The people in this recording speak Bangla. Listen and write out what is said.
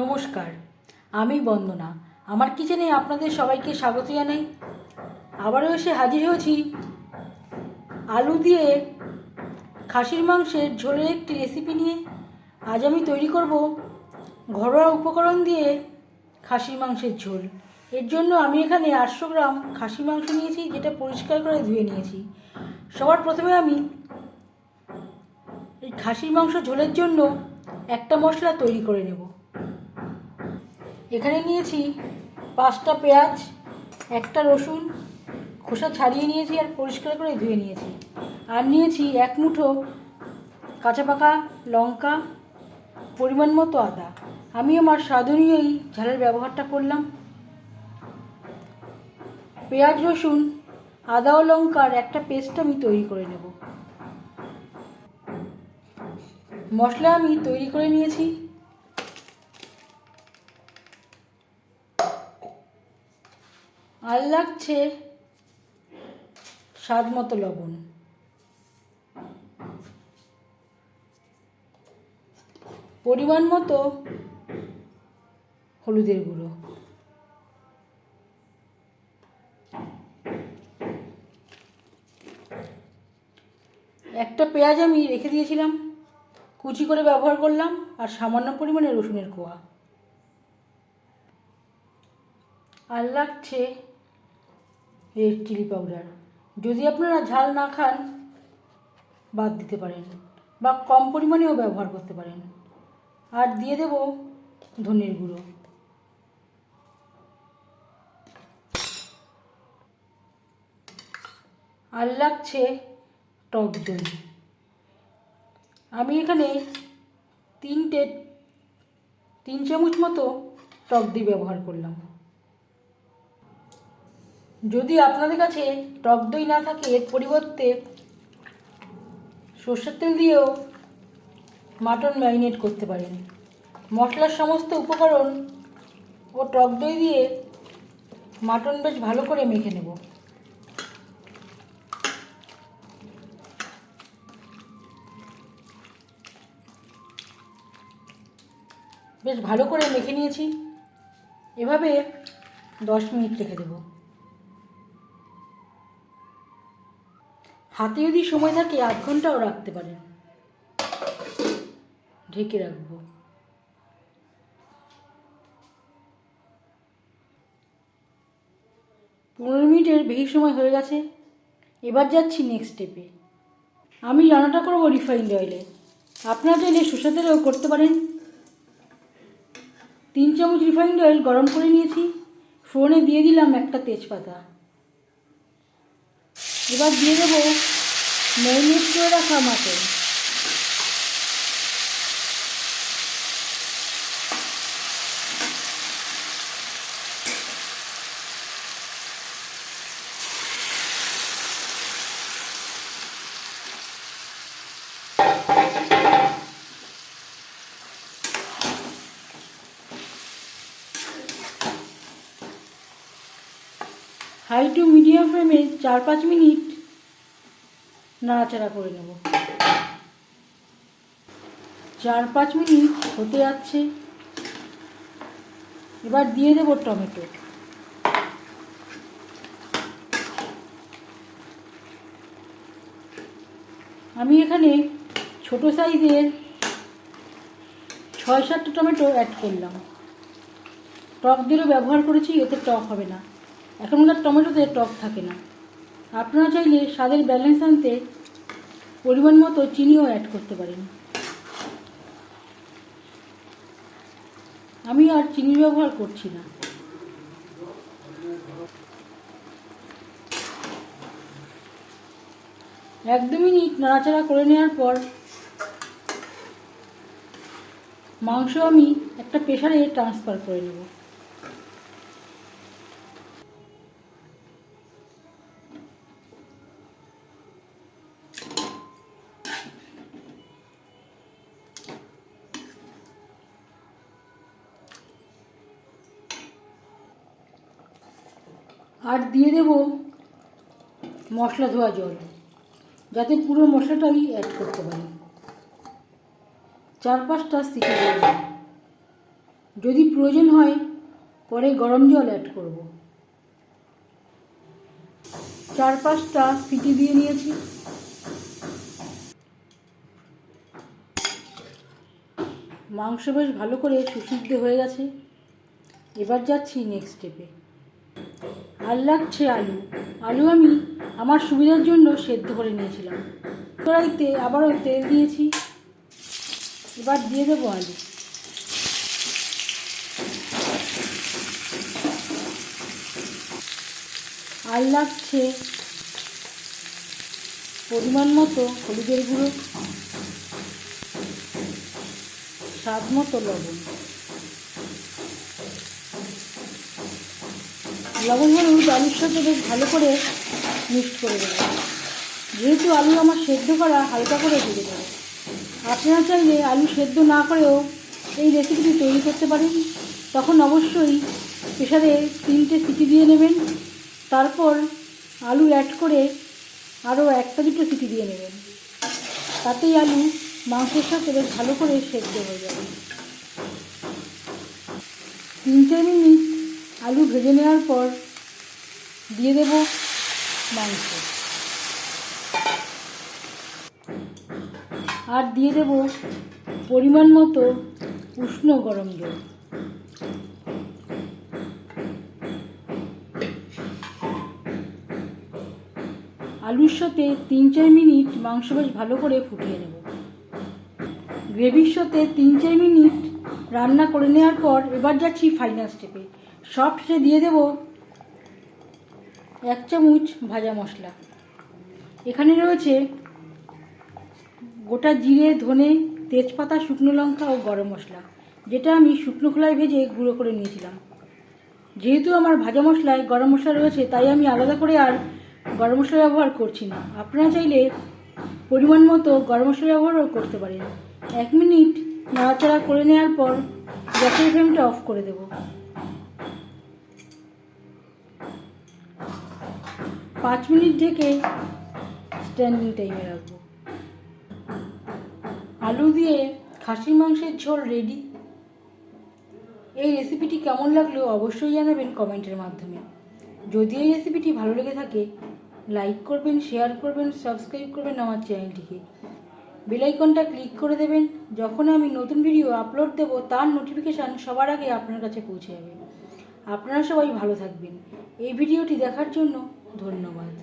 নমস্কার, আমি বন্দনা। আমার কিচেনে আপনাদের সবাইকে স্বাগত জানাই। আবারও এসে হাজির হয়েছি আলু দিয়ে খাসির মাংসের ঝোলের একটি রেসিপি নিয়ে। আজ আমি তৈরি করব ঘরোয়া উপকরণ দিয়ে খাসির মাংসের ঝোল। এর জন্য আমি এখানে আটশো গ্রাম খাসি মাংস নিয়েছি, যেটা পরিষ্কার করে ধুয়ে নিয়েছি। সবার প্রথমে আমি এই খাসির মাংস ঝোলের জন্য একটা মশলা তৈরি করে নেব। এখানে নিয়েছি পাঁচটা পেঁয়াজ, একটা রসুন, খোসা ছাড়িয়ে নিয়েছি আর পরিষ্কার করে ধুয়ে নিয়েছি। আর নিয়েছি এক মুঠো কাঁচা পাকা লঙ্কা, পরিমাণ মতো আদা। আমি আমার স্বাদ অনুযায়ী ঝালের ব্যবহারটা করলাম। পেঁয়াজ, রসুন, আদা ও লঙ্কার একটা পেস্ট আমি তৈরি করে নেব। মশলা আমি তৈরি করে নিয়েছি। আর লাগছে? স্বাদ মতো লবণ। পরিমাণ মতো হলুদের গুঁড়ো। একটা পেঁয়াজ আমি রেখে দিয়েছিলাম, কুচি করে ব্যবহার করলাম, আর সামান্য পরিমাণে রসুনের কোয়া। আর লাগছে রেড চিলি পাউডার যদি আপনারা ঝাল না খান, বাদ দিতে পারেন বা কম পরিমাণেও ব্যবহার করতে পারেন। আর দিয়ে দেব ধনের গুঁড়ো। আর লাগছে টক দই। আমি এখানে তিনটে, তিন চামচ মতো টক দই ব্যবহার করলাম। যদি আপনাদের কাছে টক দই না থাকে, এর পরিবর্তে সর্ষের তেল দিয়েও মাটন ম্যারিনেট করতে পারেন। মশলার সমস্ত উপকরণ ও টক দই দিয়ে মাটন বেশ ভালো করে মেখে নেব। বেশ ভালো করে মেখে নিয়েছি। এভাবে দশ মিনিট রেখে দেবো। হাতে যদি সময় থাকে আধ ঘন্টাও রাখতে পারেন। ঢেকে রাখব। পনেরো মিনিটের বেশি সময় হয়ে গেছে। এবার যাচ্ছি নেক্সট স্টেপে আমি রান্নাটা করব রিফাইন্ড অয়েলে আপনারা চাইলে সর্ষে তেলেও করতে পারেন। তিন চামচ রিফাইন্ড অয়েল গরম করে নিয়েছি। ফোড়নে দিয়ে দিলাম একটা তেজপাতা। এবার দিয়ে দেবো ম্যারিনেট করে রাখা মাটন হাই টু মিডিয়াম ফ্লেমে চার পাঁচ মিনিট নাড়াচাড়া করে নেব। চার পাঁচ মিনিট হতে যাচ্ছে। এবার দিয়ে দেব টমেটো। আমি এখানে ছোট সাইজের ছয় সাতটা টমেটো অ্যাড করলাম। টক দিয়েও ব্যবহার করেছি, এতে টক হবে না। এখন এখনকার টমেটোতে টক থাকে না। আপনারা চাইলে স্বাদের ব্যালেন্স আনতে পরিমাণ মতো চিনিও অ্যাড করতে পারেন। আমি আর চিনি ব্যবহার করছি না। এক দু মিনিট নাড়াচাড়া করে নেওয়ার পর মাংস আমি একটা প্রেশারে ট্রান্সফার করে নেব। আর দিয়ে দেব মশলা ধোয়া জল, যাতে পুরো মশলাটা আমি অ্যাড করতে পারি। চার পাঁচটা সিটি যদি প্রয়োজন হয়, পরে গরম জল অ্যাড করব। চার পাঁচটা সিটি দিয়ে নিয়েছি। মাংস বেশ ভালো করে সুসিদ্ধ হয়ে গেছে। এবার যাচ্ছি নেক্সট স্টেপে আর লাগছে আলু। আলু আমি আমার সুবিধার জন্য সেদ্ধ করে নিয়েছিলাম। কড়াইতে আবারও তেল দিয়েছি। এবার দিয়ে দেবো আলু। আর লাগছে পরিমাণ মতো হলুদের গুঁড়ো, স্বাদ মতো লবণ। লবণ হলুদ আলুর সাথে বেশ ভালো করে মিক্সড করে দেবো। যেহেতু আলু আমার সেদ্ধ করা হালকা করে ভেজে দেবো। আপনারা চাইলে আলু সেদ্ধ না করেও এই রেসিপিটি তৈরি করতে পারেন। তখন অবশ্যই প্রেশারে তিনটে সিটি দিয়ে নেবেন। তারপর আলু অ্যাড করে আরও একটা দুটো সিটি দিয়ে নেবেন। তাতেই আলু মাংসের সাথে বেশ ভালো করে সেদ্ধ হয়ে যাবে। তিন চার মিনিট আলু ভেজে নেওয়ার পর দিয়ে দেব মাংস। আর দিয়ে দেব পরিমাণ মতো উষ্ণ গরম জল। আলুর সাথে তিন চার মিনিট মাংস বেশ ভালো করে ফুটিয়ে নেব। গ্রেভির সাথে তিন চার মিনিট রান্না করে নেওয়ার পর এবার যাচ্ছি ফাইনাল স্টেপে সব শেষে দিয়ে দেব এক চামচ ভাজা মশলা। এখানে রয়েছে গোটা জিরে, ধনে, তেজপাতা, শুকনো লঙ্কা ও গরম মশলা, যেটা আমি শুকনো খোলায় ভেজে গুঁড়ো করে নিয়েছিলাম। যেহেতু আমার ভাজা মশলায় গরম মশলা রয়েছে, তাই আমি আলাদা করে আর গরম মশলা ব্যবহার করছি না। আপনারা চাইলে পরিমাণ মতো গরম মশলা ব্যবহারও করতে পারেন। এক মিনিট নাড়াচাড়া করে নেওয়ার পর গ্যাসের ফ্লেমটা অফ করে দেব। পাঁচ মিনিট ঢেকে স্ট্যান্ডিং টাইমে রাখব। আলু দিয়ে খাসির মাংসের ঝোল রেডি এই রেসিপিটি কেমন লাগল অবশ্যই জানাবেন কমেন্টের মাধ্যমে। যদি এই রেসিপিটি ভালো লেগে থাকে লাইক করবেন শেয়ার করবেন সাবস্ক্রাইব করবেন আমার চ্যানেলটিকে বেলাইকনটা ক্লিক করে দেবেন, যখন আমি নতুন ভিডিও আপলোড দেব, তার নোটিফিকেশান সবার আগে আপনার কাছে পৌঁছে যাবে। আপনারা সবাই ভালো থাকবেন। এই ভিডিওটি দেখার জন্য ধন্যবাদ